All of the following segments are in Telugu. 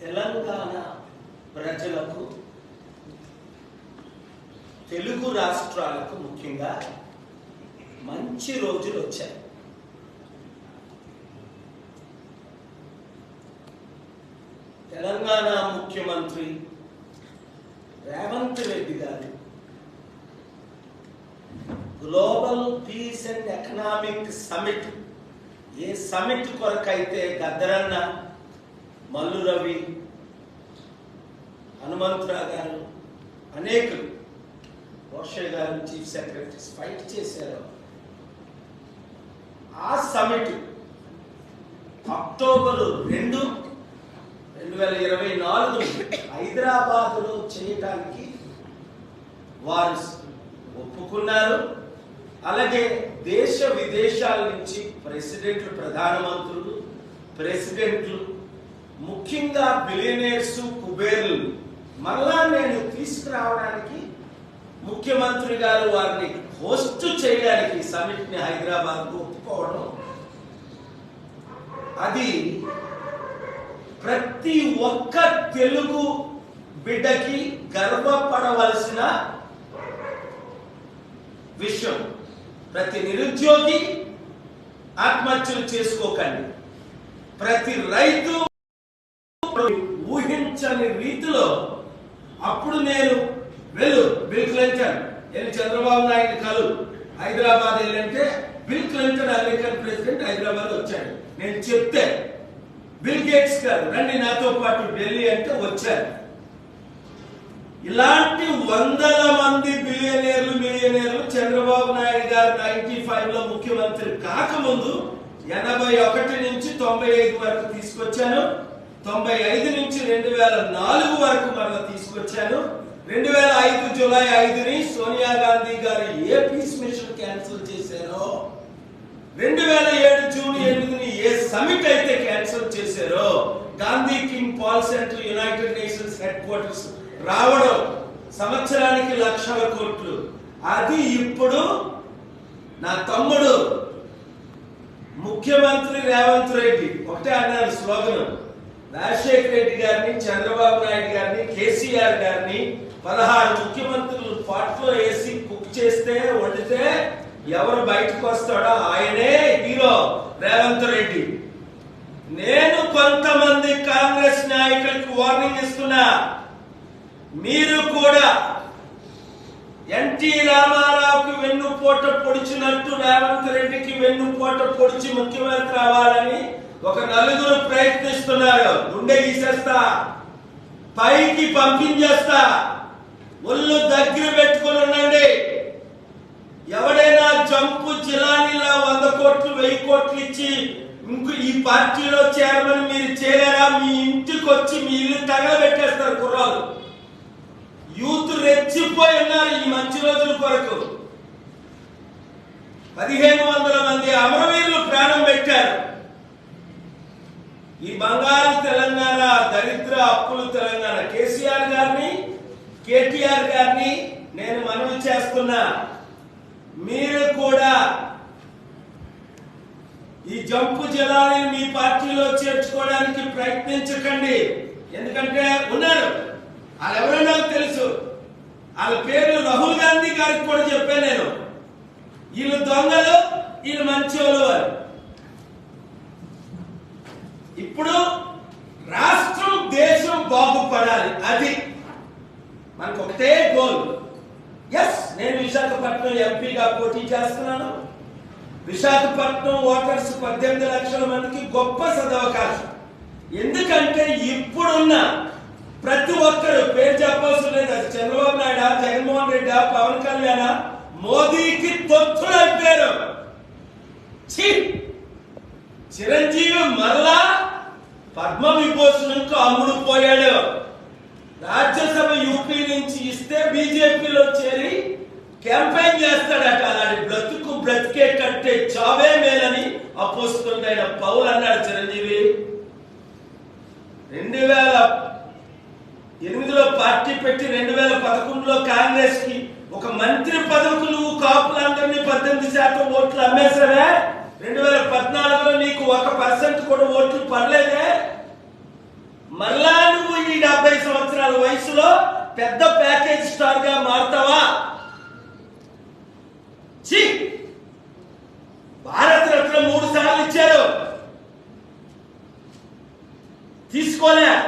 తెలంగాణ ప్రజలకు తెలుగు రాష్ట్రాలకు ముఖ్యంగా మంచి రోజులు వచ్చాయి. తెలంగాణ ముఖ్యమంత్రి రేవంత్ రెడ్డి గారు global peace and economic summit A summit కొరకైతే గద్దరన్న మల్లు రవి హనుమంతరావు గారు అనేకులు. వర్ష గారు చీఫ్ సెక్రటరీస్ ఫైట్ చేశారు. ఆ సమిట్ అక్టోబర్ రెండు రెండు వేల ఇరవై నాలుగు హైదరాబాద్లో చేయటానికి వారు ఒప్పుకున్నారు. అలాగే దేశ విదేశాల నుంచి ప్రెసిడెంట్లు ప్రధానమంత్రులు ప్రెసిడెంట్లు ముఖ్యంగా బిలియనేర్స్ కుబేర్లు మళ్ళా నేను తీసుకురావడానికి ముఖ్యమంత్రి గారు వారిని హోస్ట్ చేయడానికి సమిట్ని హైదరాబాద్ ఒప్పుకోవడం అది ప్రతి ఒక్క తెలుగు బిడ్డకి గర్వపడవలసిన విషయం. ప్రతి నిరుద్యోగి ఆత్మహత్యలు చేసుకోకండి. ప్రతి రైతు ఊహించని రీతిలో అప్పుడు నేను వెళ్ళు బిల్ క్లింటన్. నేను చంద్రబాబు నాయుడు కలు. Hyderabad వెళ్ళంటే Bill Clinton American president Hyderabad వచ్చాడు. నేను చెప్తే బిల్ గేట్స్ గారు రండి నాతో పాటు ఢిల్లీ అంటే వచ్చారు. ఇలాంటి వందల మంది బిలియనీర్లు మిలియనీర్లు చంద్రబాబు నాయుడు గారు నైన్టీ ఫైవ్లో ముఖ్యమంత్రి కాకముందు ఎనభై ఒకటి నుంచి తొంభై ఐదు వరకు తీసుకొచ్చాను. తొంభై ఐదు నుంచి రెండు వేల నాలుగు వరకు మరలా తీసుకొచ్చాను. రెండు వేల ఐదు జూలై ఐదుని సోనియా గాంధీ గారు ఏ పీస్ మిషన్ క్యాన్సిల్ చేశారో రెండు వేల ఏడు జూన్ ఎనిమిదిని ఏ సమిట్ అయితే క్యాన్సిల్ చేశారో Gandhi King Paul centre United Nations headquarters రావడం సంవత్సరానికి లక్షల కోట్లు. అది ఇప్పుడు నా తమ్ముడు ముఖ్యమంత్రి రేవంత్ రెడ్డి. ఒకటే అన్నారు స్లోగనం. రాజశేఖర రెడ్డి గారిని చంద్రబాబు నాయుడు గారిని కేసీఆర్ గారిని పదహారు ముఖ్యమంత్రులు పాట్లో వేసి కుక్ చేస్తే వండితే ఎవరు బయటకు వస్తాడో ఆయనే హీరో రేవంత్ రెడ్డి. నేను కొంతమంది కాంగ్రెస్ నాయకులకు వార్నింగ్ ఇస్తున్నా. మీరు కూడా ఎన్టీ రామారావుకి వెన్నుపోట పొడిచినట్టు రేవంత్ రెడ్డికి వెన్నుపోట పొడిచి ముఖ్యమంత్రి అవ్వాలని ఒక నలుగురు ప్రయత్నిస్తున్నారు. గుండె గీసేస్తా. పైకి పంపించేస్తా. ఒళ్ళు దగ్గర పెట్టుకొని ఉండండి. ఎవడైనా జంపు జిలానీలా వంద కోట్లు వెయ్యి కోట్లు ఇచ్చి ఇంకో ఈ పార్టీలో చేరమని మీరు చేరారా? మీ ఇంటికి వచ్చి మీ ఇల్లు తగలబెట్టేస్తారు కుర్రాలు యూత్ రెచ్చిపోయి ఉన్నారు ఈ మంచి రోజుల కొరకు. పదిహేను వందల మంది అమరవీరులు ప్రాణం పెట్టారు. ఈ బంగారు తెలంగాణ దరిద్ర అప్పులు తెలంగాణ కేసీఆర్ గారిని కేటీఆర్ గారిని నేను మనవి చేస్తున్నా. మీరు కూడా ఈ జంపు జలాన్ని మీ పార్టీలో చేర్చుకోవడానికి ప్రయత్నించకండి. ఎందుకంటే ఉన్నారు. వాళ్ళు ఎవరో నాకు తెలుసు. వాళ్ళ పేర్లు రాహుల్ గాంధీ గారికి కూడా చెప్పాను నేను. వీళ్ళు దొంగలు వీళ్ళు మంచోళ్ళు అని. ఇప్పుడు రాష్ట్రం దేశం బాగుపడాలి. అది మనకు ఒకటే గోల్. ఎస్ నేను విశాఖపట్నం ఎంపీగా పోటీ చేస్తున్నాను. విశాఖపట్నం ఓటర్స్ పద్దెనిమిది లక్షల మందికి గొప్ప సదవకాశం. ఎందుకంటే ఇప్పుడున్న ప్రతి ఒక్కరు పేరు చెప్పవలసిన లేదు అది చంద్రబాబు నాయుడు జగన్మోహన్ రెడ్డి పవన్ కళ్యాణ్ మోదీకి తొత్తులు అయిపోయారు చిరంజీవి మరలా పద్మ విభూషణకు అమ్ముడు పోయాడు. రాజ్యసభ యూపీ నుంచి ఇస్తే బీజేపీలో చేరి క్యాంపెయిన్ చేస్తాడట. అలాంటి బ్రతుకు బ్రతికే కట్టే చావే మేలని అపోస్తుండైన పౌల్ అన్నాడు చిరంజీవి. రెండు వేల ఎనిమిదిలో పార్టీ పెట్టి రెండు వేల పదకొండులో కాంగ్రెస్కి ఒక మంత్రి పదవికి నువ్వు కాపులందరినీ పద్దెనిమిది శాతం ఓట్లు అమ్మేశావే? రెండు వేల పద్నాలుగులో నీకు ఒక పర్సెంట్ కూడా ఓట్లు పడలేదే? మరలా డెబ్బై సంవత్సరాల వయసులో పెద్ద ప్యాకేజ్ స్టార్గా మారుతావా? ఛీ! భారత రత్న మూడు సార్లు ఇచ్చారు. తీసుకోలే.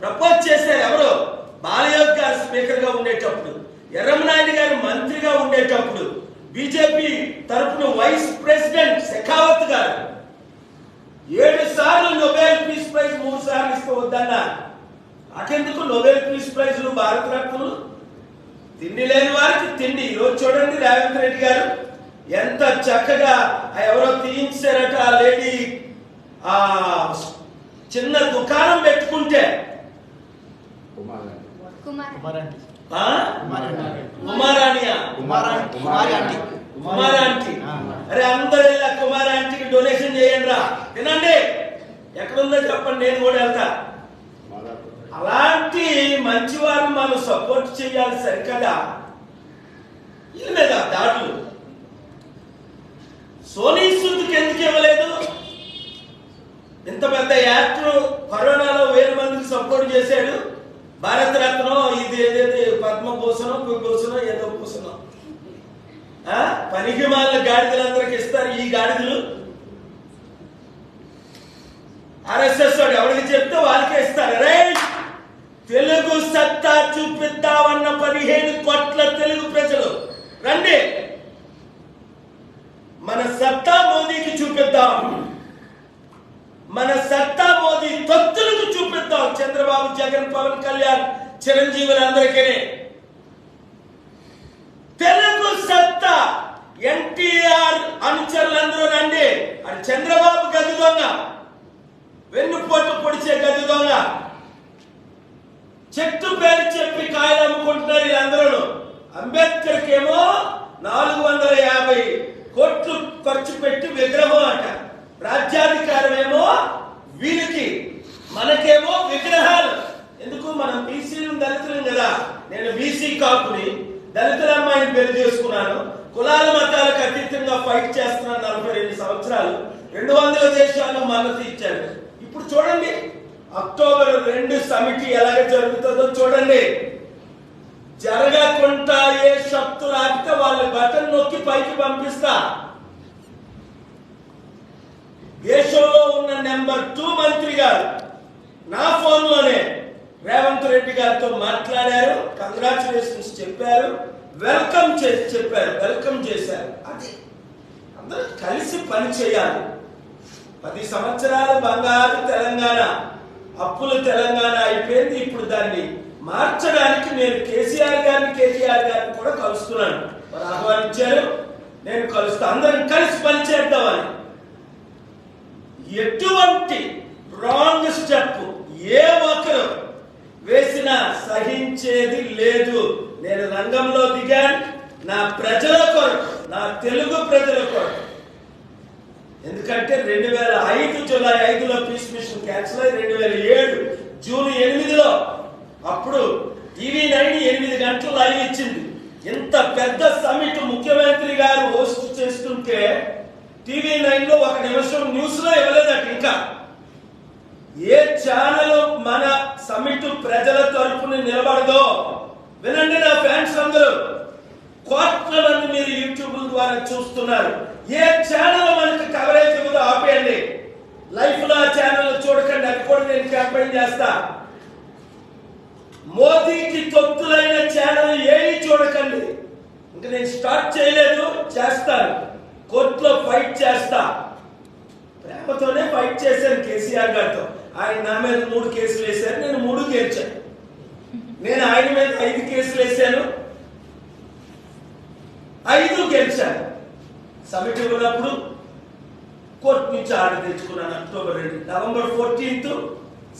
ప్రపోజ్ చేశారు ఎవరు? బాలయోగ్ గారు స్పీకర్గా ఉండేటప్పుడు ఎర్రమనాయుడు గారు మంత్రిగా ఉండేటప్పుడు. బీజేపీ తరపున వైస్ ప్రెసిడెంట్ శెఖావత్ గారు ఏడు సార్లు నోబెల్ పీస్ ప్రైజ్ మూడు సార్లు ఇస్తే వద్దన్నా నాకెందుకు నోబెల్ పీస్ ప్రైజ్లు భారత రత్నలు? తిండి లేని వారికి తిండి. ఈరోజు చూడండి రేవంత్ రెడ్డి గారు ఎంత చక్కగా ఎవరో తీయించారట ఆ లేడీ. ఆ చిన్న దుకాణం పెట్టుకుంటే. కుమార్ కుమారి ఆంటీ. అరే అందరూ ఇలా కుమారాంటికి డొనేషన్ చేయండి రా తినండి. ఎక్కడుందో చెప్పండి నేను కూడా వెళ్తా. అలాంటి మంచి వారిని మనం సపోర్ట్ చేయాలి సరికదా? వీళ్ళ మీద దాడులు. సోనీ సూద్కి ఎందుకు ఇవ్వలేదు? ఇంత పెద్ద యాక్టర్ కరోనాలో వేల మందికి సపోర్ట్ చేశాడు. భారత రత్నం ఇది ఏదైతే పద్మభూషణం కుభూషణం ఏదో భూషణం? పనికి మాలిన గాడిదలందరికి ఇస్తారు ఈ గాడిదలు. ఆర్ఎస్ఎస్ వాడు ఎవరికి చెప్తే వాళ్ళకే ఇస్తారు. రే తెలుగు సత్తా చూపిద్దామన్న పదిహేను కోట్ల తెలుగు ప్రజలు. రండి! మన సత్తా మోదీకి చూపిద్దాం. మన సత్తా మోదీ తొత్తులకు చూపిద్దాం. చంద్రబాబు జగన్ పవన్ కళ్యాణ్ చిరంజీవులందరికీ తెలుగు సత్తా ఎన్టీఆర్ అనుచరులందరూ రండి. అని చంద్రబాబు గది దొంగ వెన్నుపోటు పొడిచే గది దొంగ. చెట్టు పేరు చెప్పి కాయలు అమ్ముకుంటున్నారు వీళ్ళందరూ. అంబేద్కర్కి ఏమో నాలుగు వందల యాభై కోట్లు ఖర్చు పెట్టి విగ్రహం అంట. రాజ్యాధికారం ఏమో వీరికి మనకేమో విగ్రహాలు. ఎందుకు? మనం బీసీలు దళితులు కదా. నేను బీసీ కాపుని దళితుల అమ్మాయిని పెళ్ళి చేసుకున్నాను. కులాల మతాలకు అతీతంగా ఫైట్ చేస్తున్నాను నలభై రెండు సంవత్సరాలు. రెండు వందల దేశాలు మద్దతు ఇచ్చారు. ఇప్పుడు చూడండి అక్టోబర్ రెండు సమిటి ఎలాగ జరుగుతుందో చూడండి. జరగకుండా ఏ శక్తులు ఆపితే వాళ్ళ బటన్ నొక్కి పైకి పంపిస్తా. దేశంలో ఉన్న నెంబర్ టూ మంత్రి గారు నా ఫోన్లోనే రేవంత్ రెడ్డి గారితో మాట్లాడారు. కంగ్రాచులేషన్స్ చెప్పారు. వెల్కమ్ చేసి చెప్పారు. వెల్కమ్ చేశారు. అది అందరూ కలిసి పని చేయాలి. పది సంవత్సరాల బంగారు తెలంగాణ అప్పులు తెలంగాణ అయిపోయింది. ఇప్పుడు దాన్ని మార్చడానికి నేను కేసీఆర్ గారిని కేసీఆర్ గారిని కూడా కలుస్తున్నాను. వారు ఆహ్వానించారు. నేను కలుస్తా. అందరం కలిసి పనిచేద్దామని ఎటువంటి రాంగ్ స్టెప్ ఏ ఒక్కరు వేసిన సహించేది లేదు. నేను రంగంలో దిగాను. నా ప్రజల కొరకు నా తెలుగు ప్రజల కొరకు. ఎందుకంటే రెండు వేల ఐదు జూలై ఐదులో పీస్ మిషన్ క్యాన్సిల్ అయ్యి రెండు వేల ఏడు జూన్ ఎనిమిదిలో అప్పుడు టీవీ నైన్ ఎనిమిది గంటలు లైవ్ ఇచ్చింది. ఇంత పెద్ద సమిట్ ముఖ్యమంత్రి గారు హోస్ట్ చేస్తుంటే టీవీ నైన్లో ఒక నిమిషం న్యూస్లో ఇవ్వలేదట ఇంకా. ఏ ఛానల్ సమిట్ ప్రజల తరపున నిలబడదో వినండి నా ఫ్యాన్స్ అందరూ కోట్ల మంది మీరు యూట్యూబ్ ద్వారా చూస్తున్నారు. ఏ ఛానల్ మనకి కవరేజ్ ఇవ్వదో ఆపేయండి. లైఫ్లో ఆ ఛానల్ చూడకండి అది కూడా నేను క్యాంపెయిన్ చేస్తా. మోదీకి తొత్తులైన ఛానల్ ఏమి చూడకండి. ఇంకా నేను స్టార్ట్ చేయలేదు చేస్తాను. కోర్టులో ఫైట్ చేస్తా. ప్రేమతోనే ఫైట్ చేశాను కేసీఆర్ గారితో. ఆయన నా మీద మూడు కేసులు వేశారు నేను ఆయన మీద ఐదు కేసులు వేశాను. ఐదు గెలిచాను. సమిట్ ఉన్నప్పుడు కోర్టు నుంచి ఆర్డర్ తెచ్చుకున్నాను అక్టోబర్ రెండు. నవంబర్ ఫోర్టీన్త్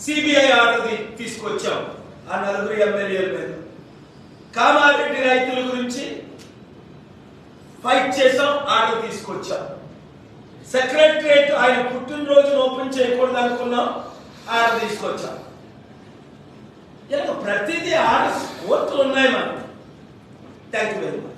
సిబిఐ ఆర్డర్ తీసుకొచ్చాం. ఆ నలుగురు ఎమ్మెల్యేల మీద. కామారెడ్డి రైతుల గురించి ఫైట్ చేసాం ఆర్డర్ తీసుకొచ్చాం. సెక్రటరేట్ ఆయన పుట్టినరోజును ఓపెన్ చేయకూడదు అనుకున్నాం ఆర్డర్ తీసుకొచ్చాం. ప్రతిదీ ఆర్డర్స్ కోర్టులు ఉన్నాయి మనకి థ్యాంక్ యూ వెరీ మచ్